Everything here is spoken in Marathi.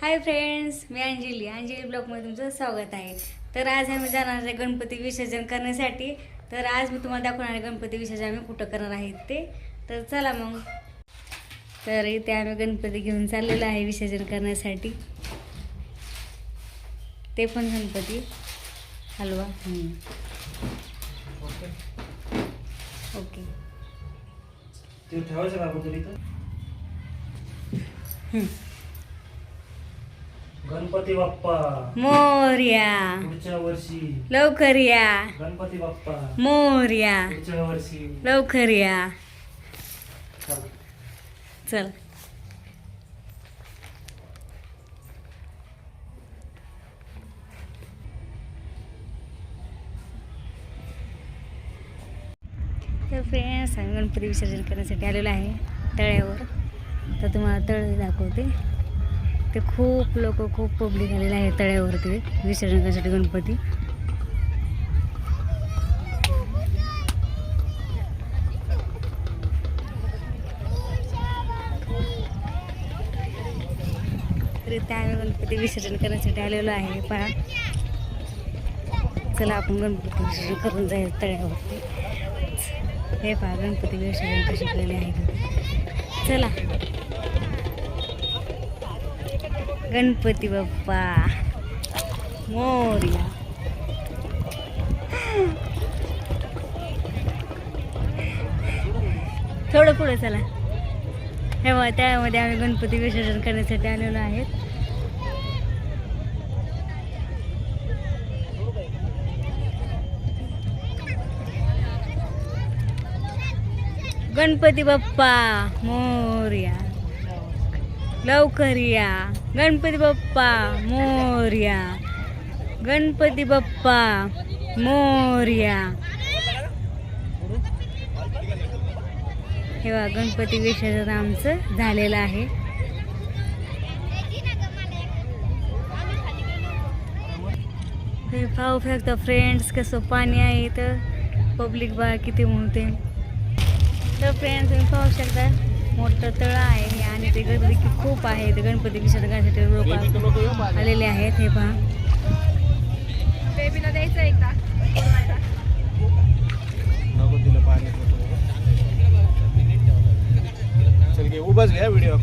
हाय फ्रेंड्स मी अंजली. अंजली ब्लॉगमध्ये तुमचं स्वागत आहे. तर आज आम्ही जाणार आहे गणपती विसर्जन करण्यासाठी. तर आज मी तुम्हाला दाखवणार आहे गणपती विसर्जन आम्ही कुठं करणार आहेत ते तर चला मग. तर इथे आम्ही गणपती घेऊन चाललेलो आहे विसर्जन करण्यासाठी. ते पण गणपती. हलवा. ओके. गणपती बाप्पा. मोर्या. पुढच्या वर्षी. लवकर या. गणपती बाप्पा. मोर्या. पुढच्या वर्षी. लवकर या. चला. चल. तर फ्रेंड्स आम्ही गणपती विसर्जन करण्यासाठी आलेलो आहे तळ्यावर. तर तुम्हाला तळ दाखवते. ते खूप लोक खूप पब्लिक आलेले आहे तळ्यावरती. विसर्जन करण्यासाठी गणपती त्यावेळी गणपती विसर्जन करण्यासाठी आलेलो आहे. पहा. चला आपण गणपती विसर्जन करून जाईल तळ्यावरती. हे पहा गणपती विसर्जन कसे केलेले आहे. चला. गणपती बाप्पा. मोर्या. थोडं पुढे चला. हे बघा त्यामध्ये आम्ही गणपती विसर्जन करण्यासाठी आलेलो आहेत. गणपती बाप्पा मोर्या. लवकर या गणपती बाप्पा मोर्या. गणपती बाप्पा मोर्या. हे वा गणपती विसर्जन आमचं झालेलं आहे. हे पाहू शकता फ्रेंड्स कसं पाणी आहे इथं. पब्लिक बा किती म्हणते तर फ्रेंड्स तुम्ही पाहू शकता. मोठं तळ आहे आणि ते गणपती खूप आहे. ते गणपती विसर्गासाठी लोक आलेले आहेत हे पहा. बेबीला द्यायचं एकदा उभंच घ्या व्हिडिओ